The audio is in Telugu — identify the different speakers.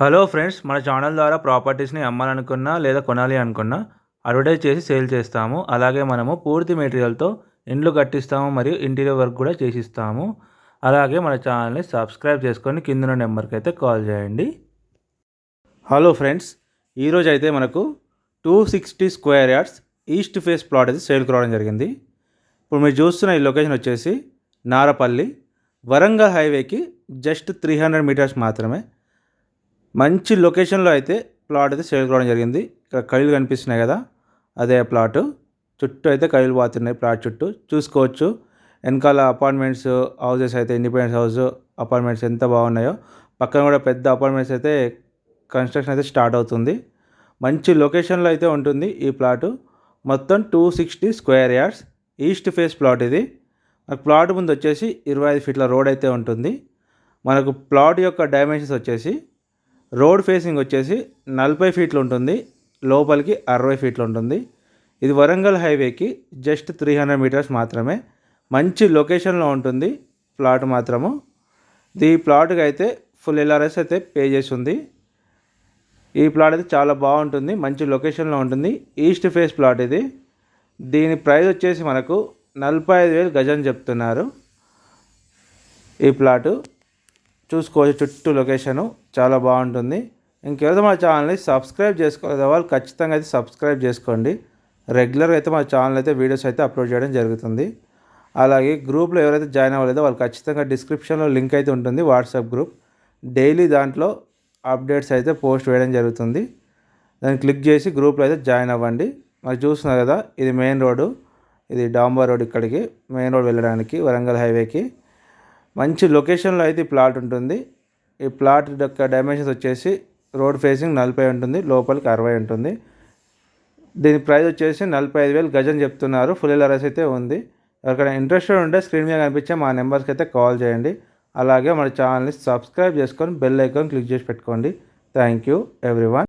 Speaker 1: హలో ఫ్రెండ్స్ మన ఛానల్ ద్వారా ప్రాపర్టీస్ని అమ్మాలనుకున్నా లేదా కొనాలి అనుకున్నా అడ్వర్టైజ్ చేసి సేల్ చేస్తాము. అలాగే మనము పూర్తి మెటీరియల్తో ఇండ్లు కట్టిస్తాము మరియు ఇంటీరియర్ వర్క్ కూడా చేసిస్తాము. అలాగే మన ఛానల్ని సబ్స్క్రైబ్ చేసుకొని కింద నెంబర్కి అయితే కాల్ చేయండి. హలో ఫ్రెండ్స్ ఈరోజు అయితే మనకు two sixty square yards east face plot అయితే సేల్కి రావడం జరిగింది. ఇప్పుడు మీరు చూస్తున్న ఈ లొకేషన్ వచ్చేసి నారపల్లి వరంగల్ హైవేకి జస్ట్ త్రీ హండ్రెడ్ మీటర్స్ మాత్రమే. మంచి లొకేషన్లో అయితే ప్లాట్ అయితే సేల్ కావడం జరిగింది. ఇక్కడ కళ్ళు కనిపిస్తున్నాయి కదా అదే ప్లాట్. చుట్టూ అయితే కళ్ళు పోతున్నాయి ప్లాట్ చుట్టూ. చూసుకోవచ్చు. వెనకాల అపార్ట్మెంట్స్ హౌసెస్ అయితే ఇండిపెండెన్స్ హౌస్ అపార్ట్మెంట్స్ ఎంత బాగున్నాయో. పక్కన కూడా పెద్ద అపార్ట్మెంట్స్ అయితే కన్స్ట్రక్షన్ అయితే స్టార్ట్ అవుతుంది. మంచి లొకేషన్లో అయితే ఉంటుంది ఈ ప్లాటు. మొత్తం two sixty square yards east face plot ఇది. మనకు ప్లాట్ ముందు వచ్చేసి ఇరవై ఐదు ఫీట్ల రోడ్ అయితే ఉంటుంది. మనకు ప్లాట్ యొక్క డైమెన్షన్స్ వచ్చేసి రోడ్ ఫేసింగ్ వచ్చేసి నలభై ఫీట్లు ఉంటుంది లోపలికి అరవై ఫీట్లు ఉంటుంది. ఇది వరంగల్ హైవేకి జస్ట్ త్రీ హండ్రెడ్ మీటర్స్ మాత్రమే. మంచి లొకేషన్లో ఉంటుంది ప్లాట్ మాత్రము. ఈ ప్లాట్కి అయితే ఫుల్ ఎల్ఆర్ఎస్ అయితే పే చేసి ఉంది ఈ ప్లాట్ అయితే చాలా బాగుంటుంది మంచి లొకేషన్లో ఉంటుంది. ఈస్ట్ ఫేస్ ప్లాట్ ఇది. దీని ప్రైస్ వచ్చేసి మనకు నలభై ఐదు వేలు గజం చెప్తున్నారు ఈ ప్లాటు. చూసుకోవచ్చు చుట్టూ లొకేషను. చాలా బాగుంటుంది. ఇంకేదో మా ఛానల్ని సబ్స్క్రైబ్ చేసుకోలేదు వాళ్ళు ఖచ్చితంగా అయితే సబ్స్క్రైబ్ చేసుకోండి. రెగ్యులర్గా అయితే మా ఛానల్ అయితే వీడియోస్ అయితే అప్లోడ్ చేయడం జరుగుతుంది. అలాగే గ్రూప్లో ఎవరైతే జాయిన్ అవ్వలేదో వాళ్ళు ఖచ్చితంగా డిస్క్రిప్షన్లో లింక్ అయితే ఉంటుంది వాట్సాప్ గ్రూప్. డైలీ దాంట్లో అప్డేట్స్ అయితే పోస్ట్ వేయడం జరుగుతుంది. దాన్ని క్లిక్ చేసి గ్రూప్లో అయితే జాయిన్ అవ్వండి. మరి చూస్తున్నారు కదా ఇది మెయిన్ రోడ్డు. ఇది డాంబర్ రోడ్ ఇక్కడికి మెయిన్ రోడ్ వెళ్ళడానికి వరంగల్ హైవేకి. మంచి లొకేషన్లో అయితే ఈ ప్లాట్ ఉంటుంది. ఈ ప్లాట్ యొక్క డైమెన్షన్స్ వచ్చేసి రోడ్ ఫేసింగ్ నలభై ఉంటుంది లోపలికి అరవై ఉంటుంది. దీని ప్రైస్ వచ్చేసి నలభై ఐదు వేలు గజం చెప్తున్నారు. ఫుల్ ఎలరస్ అయితే ఉంది. ఎవరికైనా ఇంట్రెస్టెడ్ ఉంటే స్క్రీన్ మీద కనిపించే మా నెంబర్స్కి అయితే కాల్ చేయండి. అలాగే మన ఛానల్ని సబ్స్క్రైబ్ చేసుకొని బెల్ ఐకాన్ క్లిక్ చేసి పెట్టుకోండి. Thank you everyone